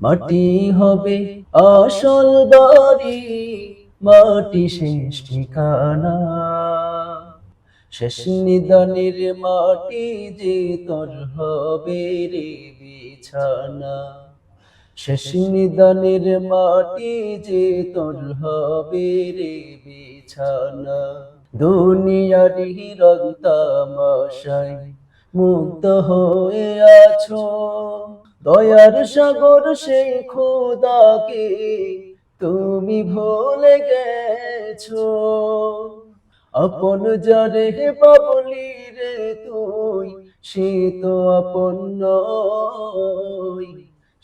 মাটি হবে আসল বাড়ি, মাটি শেষ ঠিকানা। শেষ নিদানের মাটি যে তোর হবে রে বিছানা। শেষ নিদানের মাটি যে তোর হবে রে বিছানা। দুনিয়ার হিরণ তামাশাই মুক্ত হয়ে আছো। দয়ার সাগর সেই খোদাকে তুমি ভুলে গেছো। আপন যারে বাবলি রে তুই, সে তো আপন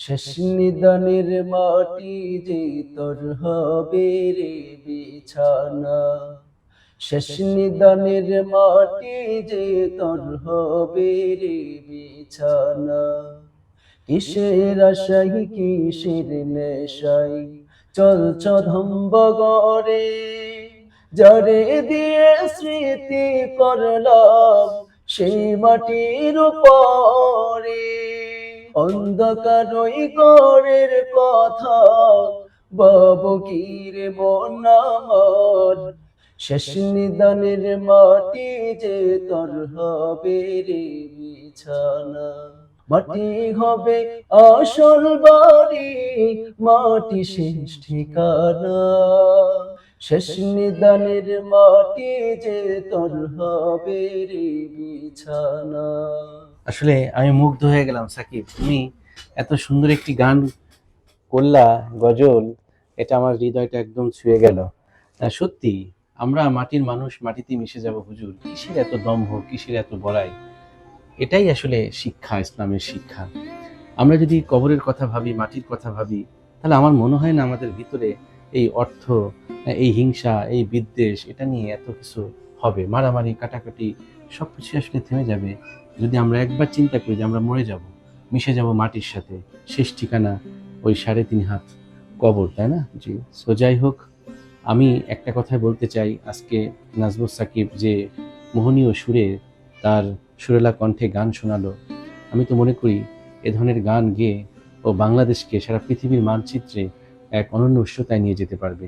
শেষ নিদানের মাটি যে তোর হবে রে বিছানা। শেষ নিদানের মাটি যে তোর হবে রে বিছানা। কিসের আশাই কিসের নেশাই চলছ ধম্বগরে যারে দিয়ে স্মৃতি করলাম সেই মাটির উপরে। অন্ধকার ওই গড়ের কথা বাবু কি রে মন আমার? শেষ নিদানের মাটি যে তোর হবে রে বিছানা। মাটি হবে আসল বাড়ি মাটি শেষ ঠিকানা। শেষ নিদানের মাটি যে তোর হবে রে বিছানা। আসলে আমি মুগ্ধ হয়ে গেলাম, সাকিব। তুমি এত সুন্দর একটি গান করলা, গজল, এটা আমার হৃদয়টা একদম ছুঁয়ে গেল। সত্যি, আমরা মাটির মানুষ, মাটিতে মিশে যাব হুজুর। কিসের এত দম্ভ, কিসের এত বড়াই? এটাই আসলে শিক্ষা, ইসলামের শিক্ষা। আমরা যদি কবরের কথা ভাবি, মাটির কথা ভাবি, তাহলে আমার মনে হয় না আমাদের ভিতরে এই অর্থ, এই হিংসা, এই বিদ্বেষ, এটা নিয়ে এত কিছু হবে। মারামারি, কাটাকাটি সব কিছু আসলে থেমে যাবে। যদি আমরা একবার চিন্তা করি যে আমরা মরে যাব, মিশে যাব মাটির সাথে, শেষ ঠিকানা ওই সাড়ে তিন হাত কবর, তাই না? জি। সো যাই হোক, আমি একটা কথাই বলতে চাই। আজকে নাজমুস সাকিব যে মোহনীয় সুরে তার সুরেলা কণ্ঠে গান শোনালো। আমি তো মনে করি এ ধরনের গান গেয়ে ও বাংলাদেশকে সারা পৃথিবীর মানচিত্রে এক অনন্য উচ্চতায় নিয়ে যেতে পারবে।